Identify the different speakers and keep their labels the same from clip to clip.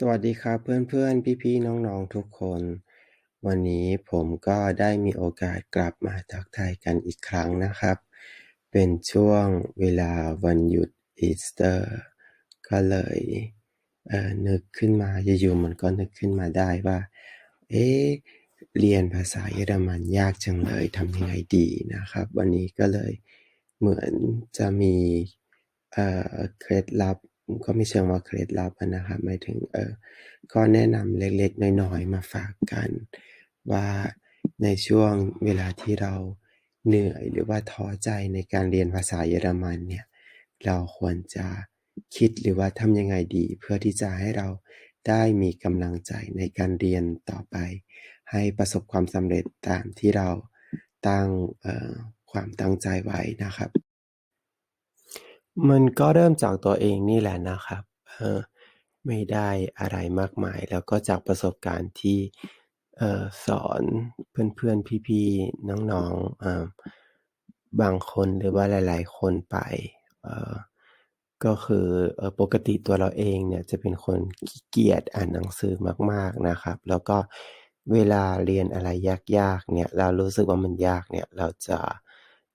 Speaker 1: สวัสดีครับเพื่อนๆ พี่ๆ น้องๆ ทุกคน วันนี้ผมก็ได้มีโอกาสกลับมาทักทายกันอีกครั้งนะครับ เป็นช่วงเวลาวันหยุดอีสเตอร์ ก็เลยเนึกขึ้นมาอยู่ๆมันก็นึกขึ้นมาได้ว่า เอ๊ะเรียนภาษาเยอรมันยากจังเลยทำยังไงดีนะครับ วันนี้ก็เลยเหมือนจะมีเคล็ดลับ ก็ไม่เชิงว่าเคล็ดลับนะครับหมายถึงเออข้อแนะนำเล็กๆน้อยๆมาฝากกัน ว่าในช่วงเวลาที่เราเหนื่อยหรือว่าท้อใจในการเรียนภาษาเยอรมันเนี่ยเราควรจะคิดหรือว่าทำยังไงดี เพื่อที่จะให้เราได้มีกำลังใจในการเรียนต่อไป ให้ประสบความสำเร็จตามที่เราตั้งความตั้งใจไว้นะครับ มันก็เริ่มจากตัวเองนี่แหละนะครับ เออไม่ได้อะไรมากมาย แล้วก็จากประสบการณ์ที่ เอ่อ สอนเพื่อน ๆ พี่ ๆ น้องๆเอ่อบางคน หรือว่าหลาย ๆ คนไป เอ่อ ก็คือ เอ่อ ปกติตัวเราเองเนี่ยจะเป็นคนขี้เกียจอ่านหนังสือมาก ๆ นะครับ แล้วก็เวลาเรียนอะไรยาก ๆ เนี่ยเรารู้สึกว่ามันยากเนี่ย เราจะ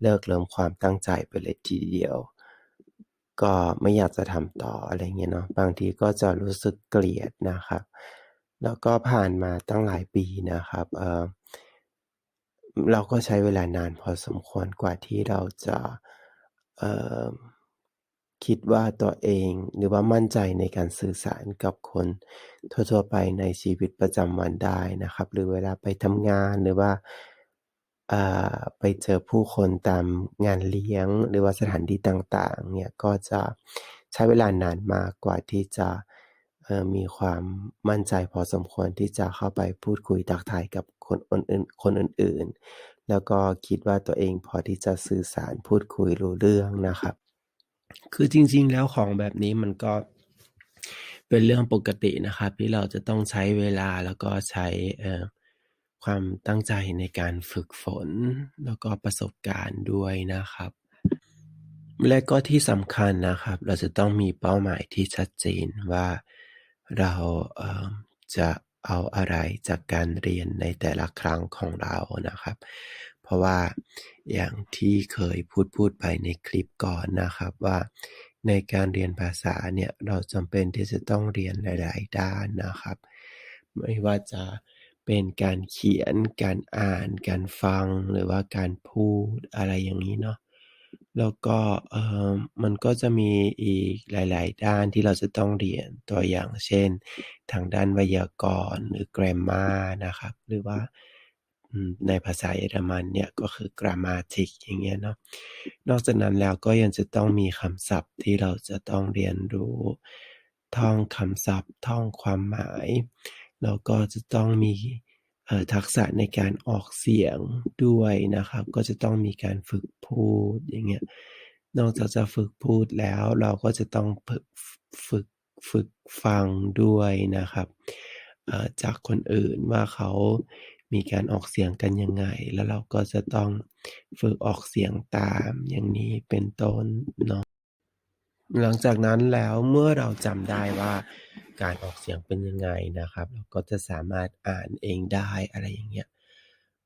Speaker 1: เลิกเริ่มความตั้งใจไปเลยทีเดียว ก็ไม่อยากจะทำต่ออะไรเงี้ยเนาะบางทีก็จะรู้สึกเกลียดนะครับ แล้วก็ผ่านมาตั้งหลายปีนะครับเอ่อเราก็ใช้เวลานานพอสมควรกว่าที่เราจะเอ่อคิดว่าตัวเองหรือว่ามั่นใจในการสื่อสารกับคนทั่วๆไปในชีวิตประจำวันได้นะครับ หรือเวลาไปทำงานหรือว่า อ่า ไปเจอผู้คนตามงานเลี้ยง หรือว่าสถานที่ต่างๆ เนี่ย ก็จะใช้เวลานานมากกว่าที่จะ เอ่อ มีความมั่นใจพอสมควรที่จะเข้าไปพูดคุยทักทายกับคนอื่นๆคนอื่น ๆ แล้วก็คิดว่าตัวเองพอที่จะสื่อสารพูดคุยรู้เรื่องนะครับ คือจริง ๆ แล้วของแบบนี้มันก็เป็นเรื่องปกตินะครับ ที่เราจะต้องใช้เวลาแล้วก็ใช้ เอ่อ ความตั้งใจในการฝึกฝน แล้วก็ประสบการณ์ด้วยนะครับ และก็ที่สำคัญนะครับ เราจะต้องมีเป้าหมายที่ชัดเจนว่าเราเจะเอาอะไรจากการเรียนในแต่ละครั้งของเรานะครับ เพราะว่าอย่างที่เคยพูดพูดไปในคลิปก่อนนะครับว่าในการเรียนภาษาเนี่ยเราจำเป็นที่จะต้องเรียนหลาย ๆ ด้านนะครับ ไม่ว่าจะเเป็นการเขียน การอ่าน การฟัง หรือว่าการพูด อะไรอย่างนี้เนาะ แล้วก็เอ่อมันก็จะมีอีกหลาย ๆ ด้านที่เราจะต้องเรียน ตัวอย่างเช่น ทางด้านไวยากรณ์หรือ Grammar นะครับ หรือว่าในภาษาเยอรมันเนี่ยก็คือ Grammatik อย่างเงี้ยเนาะ นอกจากนั้นแล้วก็ยังจะต้องมีคำศัพท์ที่เราจะต้องเรียนรู้ ท่องคำศัพท์ ท่องความหมาย แล้วก็จะต้องมีทักษะในการออกเสียงด้วยนะครับ ก็จะต้องมีการฝึกพูดอย่างเงี้ยนอกจากจะฝึกพูดแล้วเราก็จะต้องฝึกฝึกฝึกฟังด้วยนะครับจากคนอื่นว่าเขามีการออกเสียงกันยังไง แล้วเราก็จะต้องฝึกออกเสียงตามอย่างนี้เป็นต้นเนาะ หลังจากนั้นแล้วเมื่อเราจำได้ว่าการออกเสียงเป็นยังไงนะครับ เราก็จะสามารถอ่านเองได้อะไรอย่างเงี้ย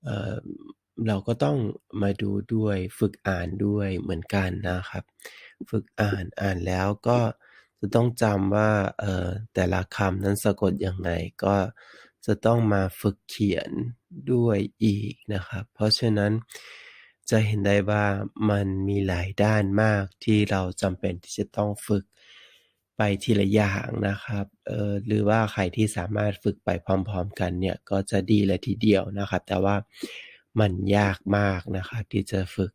Speaker 1: เออเราก็ต้องมาดูด้วยฝึกอ่านด้วยเหมือนกันนะครับ ฝึกอ่านอ่านแล้วก็จะต้องจำว่าเออแต่ละคำนั้นสะกดยังไงก็จะต้องมาฝึกเขียนด้วยอีกนะครับ เพราะฉะนั้น จะเห็นได้ว่ามันมีหลายด้านมากที่เราจำเป็นที่จะต้องฝึกไปทีละอย่างนะครับ เออหรือว่าใครที่สามารถฝึกไปพร้อม ๆ กันเนี่ยก็จะดีเลยทีเดียวนะครับ แต่ว่ามันยากมากนะครับที่จะฝึก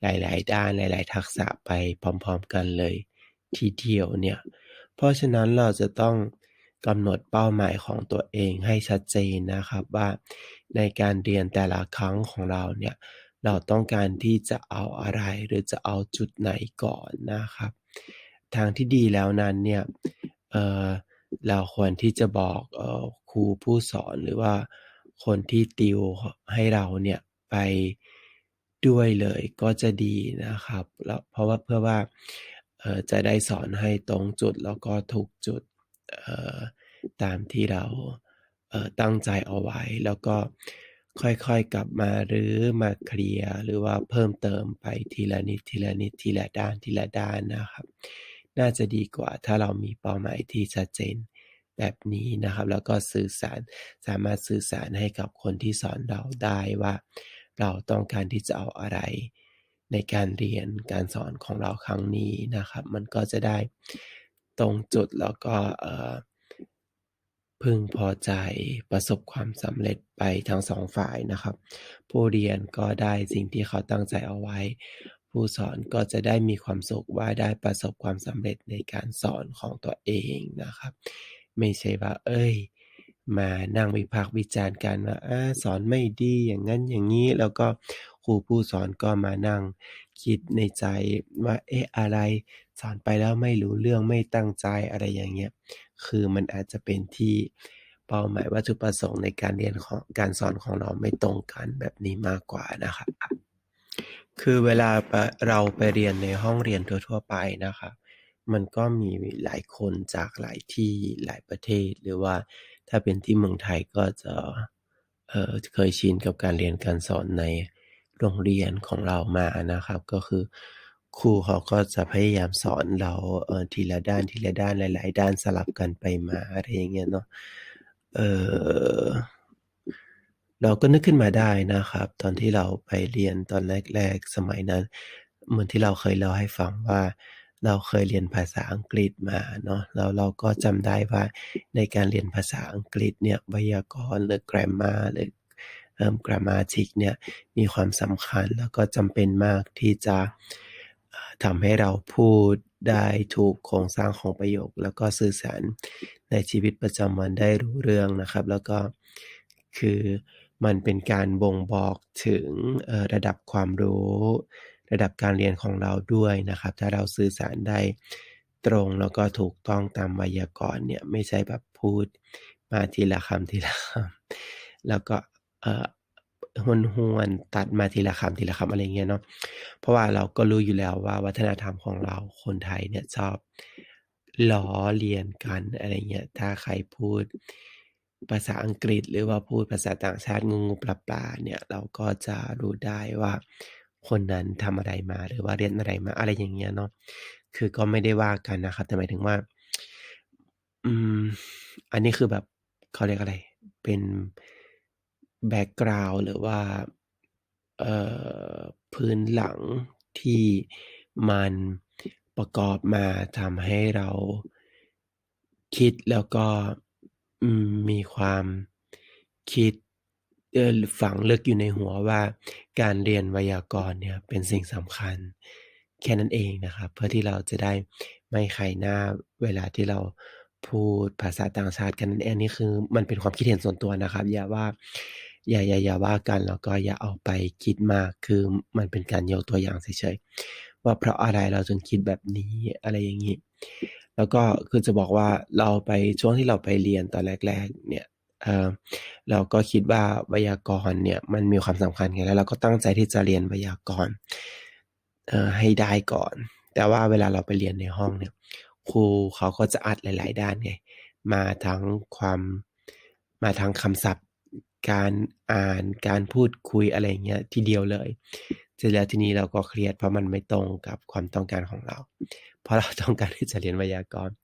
Speaker 1: หลาย ๆ ด้านหลาย ๆ ทักษะไปพร้อม ๆ กันเลยทีเดียวเนี่ย เพราะฉะนั้นเราจะต้องกำหนดเป้าหมายของตัวเองให้ชัดเจนนะครับว่าในการเรียนแต่ละครั้งของเราเนี่ย เราต้องการที่จะเอาอะไรหรือจะเอาจุดไหนก่อนนะครับ ทางที่ดีแล้วนั้นเนี่ยเเราควรที่จะบอกออครูผู้สอนหรือว่าคนที่ติวให้เราเนี่ยไปด้วยเลยก็จะดีนะครับแล้วเพราะว่าเพื่อว่าจะได้สอนให้ตรงจุดแล้วก็ถูกจุดตามที่เราตั้งใจเอาไว้แล้วก็ ค่อยๆกลับมาหรือมาเคลียร์หรือว่าเพิ่มเติมไปทีละนิดทีละนิดทีละด้านทีละด้านนะครับ น่าจะดีกว่าถ้าเรามีเป้าหมายที่ชัดเจนแบบนี้นะครับ แล้วก็สื่อสารสามารถสื่อสารให้กับคนที่สอนเราได้ว่า เราต้องการที่จะเอาอะไร ในการเรียนการสอนของเราครั้งนี้นะครับ มันก็จะได้ตรงจุดแล้วก็เอ่อ พึงพอใจประสบความสำเร็จไปทั้งสองฝ่ายนะครับ ผู้เรียนก็ได้สิ่งที่เขาตั้งใจเอาไว้ ผู้สอนก็จะได้มีความสุขว่าได้ประสบความสำเร็จในการสอนของตัวเองนะครับ ไม่ใช่ว่า เอ้ย มานั่งวิพากษ์วิจารณ์กันว่าอสอนไม่ดีอย่างนั้นอย่างนี้แล้วก็ครูผู้สอนก็มานั่งคิดในใจว่าเอ๊ะอะไรสอนไปแล้วไม่รู้เรื่องไม่ตั้งใจอะไรอย่างเงี้ย คือมันอาจจะเป็นที่เป้าหมายวัตถุประสงค์ในการเรียนของการสอนของเราไม่ตรงกันแบบนี้มากกว่านะครับคือเวลาเราไปเรียนในห้องเรียนทั่ว ๆ ไปนะครับมันก็มีหลายคนจากหลายที่หลายประเทศ หรือว่าถ้าเป็นที่เมืองไทยก็จะเเคยชินกับการเรียนการสอนในโรงเรียนของเรามานะครับ ก็คือ ครูเขาก็จะพยายามสอนเราเออทีละด้านทีละด้านหลาย ๆ ด้านสลับกันไปมาอะไรอย่างเงี้ยเนาะเออเราก็นึกขึ้นมาได้นะครับ ตอนที่เราไปเรียนตอนแรก ๆ สมัยนั้น เหมือนที่เราเคยเล่าให้ฟังว่าเราเคยเรียนภาษาอังกฤษมาเนาะแล้วเราก็จำได้ว่าในการเรียนภาษาอังกฤษเนี่ยไวยากรณ์หรือ grammar หรือเอ่อ grammatic เนี่ยมีความสำคัญแล้วก็จำเป็นมากที่จะ ทำให้เราพูดได้ถูกโครงสร้างของประโยค แล้วก็สื่อสารในชีวิตประจำวันได้รู้เรื่องนะครับ แล้วก็คือมันเป็นการบ่งบอกถึงระดับความรู้ ระดับการเรียนของเราด้วยนะครับ ถ้าเราสื่อสารได้ตรงแล้วก็ถูกต้องตามไวยากรณ์เนี่ยไม่ใช่แบบพูดมาทีละคำทีละคำแล้วก็ เอ่อห้วนๆตัดมาทีละคำทีละคำอะไรเงี้ยเนาะเพราะว่าเราก็รู้อยู่แล้วว่าวัฒนธรรมของเราคนไทยเนี่ยชอบล้อเลียนกันอะไรเงี้ยถ้าใครพูดภาษาอังกฤษหรือว่าพูดภาษาต่างชาติงูๆปลาๆเนี่ยเราก็จะรู้ได้ว่าคนนั้นทำอะไรมาหรือว่าเรียนอะไรมาอะไรอย่างเงี้ยเนาะคือก็ไม่ได้ว่ากันนะครับแต่หมายถึงว่าอืมอันนี้คือแบบเขาเรียกอะไร เป็น แบ็กกราวหรือว่าพื้นหลังที่มันประกอบมาทำให้เราคิดแล้วก็มีความคิดฝังลึกอยู่ในหัวว่าการเรียนไวยากรณ์เนี่ยเป็นสิ่งสำคัญแค่นั้นเองนะครับ เพื่อที่เราจะได้ไม่ไขหน้าเวลาที่เราพูดภาษาต่างชาติกันนั่นเองนนี้คือ มันเป็นความคิดเห็นส่วนตัวนะครับ อย่าว่า อย่าอย่าอย่าว่ากันแล้วก็อย่าเอาไปคิดมากคือมันเป็นการยกตัวอย่างเฉยๆว่าเพราะอะไรเราถึงคิดแบบนี้อะไรอย่างงี้แล้วก็คือจะบอกว่าเราไปช่วงที่เราไปเรียนตอนแรก ๆ เนี่ยเออเราก็คิดว่าไวยากรณ์เนี่ยมันมีความสำคัญไงแล้วเราก็ตั้งใจที่จะเรียนไวยากรณ์เอ่อให้ได้ก่อน แต่ว่าเวลาเราไปเรียนในห้องเนี่ยครูเขาก็จะอัดหลาย ๆ ด้านไงมาทั้งความมาทั้งคำศัพท์ การอ่านการพูดคุยอะไรเงี้ยทีเดียวเลยเสร็จแล้วทีนี้เราก็เครียดเพราะมันไม่ตรงกับความต้องการของเรา เพราะเราต้องการที่จะเรียนไวยากรณ์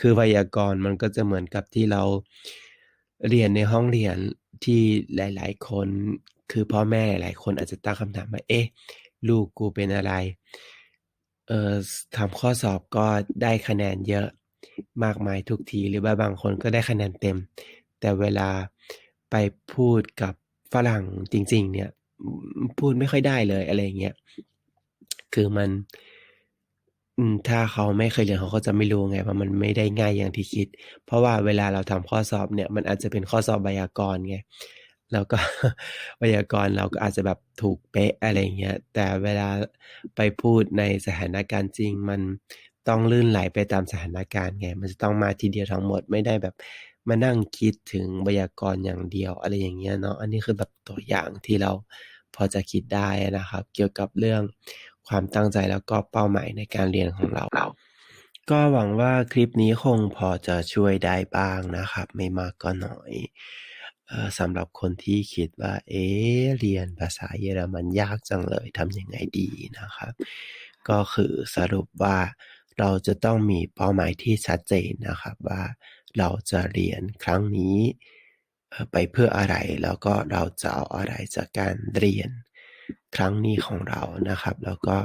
Speaker 1: คือไวยากรณ์มันก็จะเหมือนกับที่เราเรียนในห้องเรียนที่หลาย ๆ คน คือพ่อแม่หลายๆคนอาจจะตั้งคำถามว่าเอ๊ะลูกกูเป็นอะไร เอ่อทำข้อสอบก็ได้คะแนนเยอะมากมายทุกที หรือว่าบางคนก็ได้คะแนนเต็ม แต่เวลา ไปพูดกับฝรั่งจริง ๆ เนี่ย พูดไม่ค่อยได้เลยอะไรเงี้ยคือมันถ้าเขาไม่เคยเรียนเขาก็จะไม่รู้ไงว่ามันไม่ได้ง่ายอย่างที่คิด เพราะว่าเวลาเราทำข้อสอบเนี่ย มันอาจจะเป็นข้อสอบไวยากรณ์ไงแล้วก็ไวยากรณ์เราก็อาจจะแบบถูกเป๊ะอะไรเงี้ยแต่เวลาไปพูดในสถานการณ์จริง มันต้องลื่นไหลไปตามสถานการณ์ไงมันจะต้องมาทีเดียวทั้งหมดไม่ได้แบบ มานั่งคิดถึงไวยากรณ์อย่างเดียวอะไรอย่างเงี้ยเนาะอันนี้คือแบบตัวอย่างที่เราพอจะคิดได้นะครับ เกี่ยวกับเรื่องความตั้งใจแล้วก็เป้าหมายในการเรียนของเราก็หวังว่าคลิปนี้คงพอจะช่วยได้บ้างนะครับ ไม่มากก็น้อยเอ่อสำหรับคนที่คิดว่า เอ๊เรียนภาษาเยอรมันยากจังเลยทำยังไงดีนะครับ ก็คือสรุปว่าเราจะต้องมีเป้าหมายที่ชัดเจนนะครับว่า เราจะเรียนครั้งนี้ไปเพื่ออะไร แล้วก็เราจะเอาอะไรจากการเรียนครั้งนี้ของเรานะครับ แล้วก็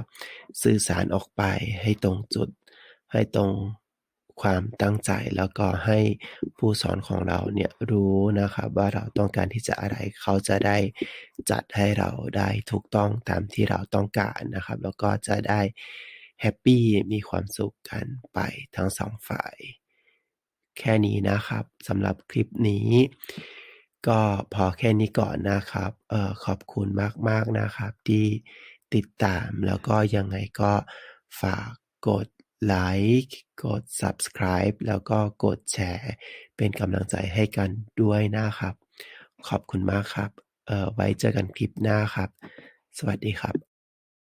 Speaker 1: สื่อสารออกไปให้ตรงจุด ให้ตรงความตั้งใจ แล้วก็ให้ผู้สอนของเราเนี่ยรู้นะครับ ว่าเราต้องการที่จะอะไร เขาจะได้จัดให้เราได้ถูกต้องตามที่เราต้องการนะครับ แล้วก็จะได้แฮปปี้มีความสุขกันไปทั้ง2ฝ่าย แค่นี้นะครับสำหรับคลิปนี้ ก็พอแค่นี้ก่อนนะครับเออขอบคุณมากๆนะครับ ที่ติดตามแล้วก็ยังไงก็ฝากกดไลก์กด Subscribe แล้วก็กดแชร์ เป็นกำลังใจให้กันด้วยนะครับ ขอบคุณมากครับ เออไว้เจอกันคลิปหน้าครับ สวัสดีครับ